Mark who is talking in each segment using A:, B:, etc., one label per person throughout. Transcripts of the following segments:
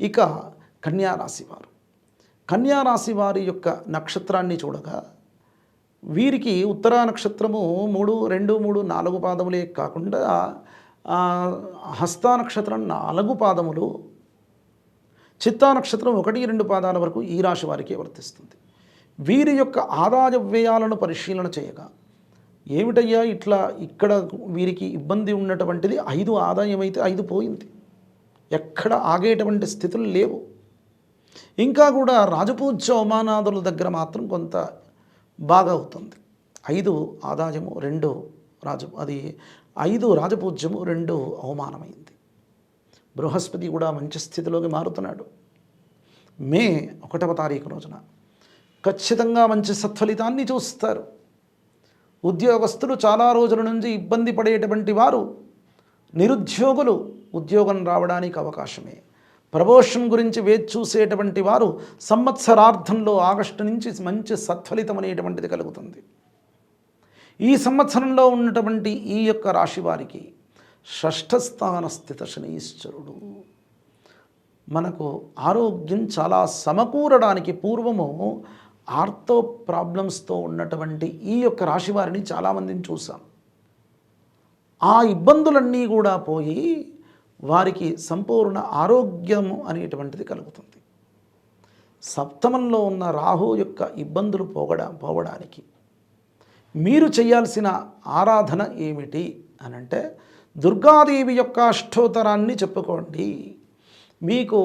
A: ఇక కన్యారాశి వారు. కన్యారాశి వారి యొక్క నక్షత్రాన్ని చూడగా వీరికి ఉత్తరా నక్షత్రము మూడు రెండు మూడు నాలుగు పాదములే కాకుండా హస్త హస్తా నక్షత్రం నాలుగు పాదములు చిత్తా నక్షత్రం ఒకటి రెండు పాదాల వరకు ఈ రాశి వారికి వర్తిస్తుంది. వీరి యొక్క ఆదాయ వ్యయాలను పరిశీలన చేయగా ఏమిటయ్యా ఇట్లా ఇక్కడ వీరికి ఇబ్బంది ఉన్నటువంటిది? ఐదు ఆదాయం అయితే ఐదు పోయింది. ఎక్కడ ఆగేటువంటి స్థితులు లేవు. ఇంకా కూడా రాజపూజ్య అవమానాదుల దగ్గర మాత్రం కొంత బాగా అవుతుంది. ఐదు ఆదాయము రెండు రాజ అది ఐదు రాజపూజ్యము రెండు అవమానమైంది. బృహస్పతి కూడా మంచి స్థితిలోకి మారుతున్నాడు. మే ఒకటవ తారీఖు రోజున ఖచ్చితంగా మంచి సత్ఫలితాన్ని చూస్తారు. ఉద్యోగస్తులు చాలా రోజుల నుంచి ఇబ్బంది పడేటువంటి వారు నిరుద్యోగులు ఉద్యోగం రావడానికి అవకాశమే. ప్రమోషన్ గురించి వేచి చూసేటువంటి వారు సంవత్సరార్థంలో ఆగస్టు నుంచి మంచి సత్ఫలితం అనేటువంటిది కలుగుతుంది. ఈ సంవత్సరంలో ఉన్నటువంటి ఈ యొక్క రాశి వారికి షష్ఠస్థాన స్థిత శనీశ్వరుడు. మనకు ఆరోగ్యం చాలా సమకూరడానికి పూర్వము ఆర్థో ప్రాబ్లమ్స్తో ఉన్నటువంటి ఈ యొక్క రాశి వారిని చాలామందిని చూసాం ఆ ఇబ్బందులన్నీ కూడా పోయి వారికి సంపూర్ణ ఆరోగ్యము అనేటువంటిది కలుగుతుంది. సప్తమంలో ఉన్న రాహు యొక్క ఇబ్బందులు పోగడ పోవడానికి మీరు చేయాల్సిన ఆరాధన ఏమిటి అని అంటే దుర్గాదేవి యొక్క అష్టోత్తరాన్ని చెప్పుకోండి. మీకు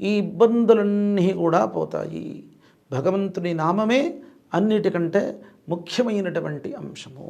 A: ఈ ఇబ్బందులన్నీ కూడా పోతాయి. భగవంతుని నామమే అన్నిటికంటే ముఖ్యమైనటువంటి అంశము.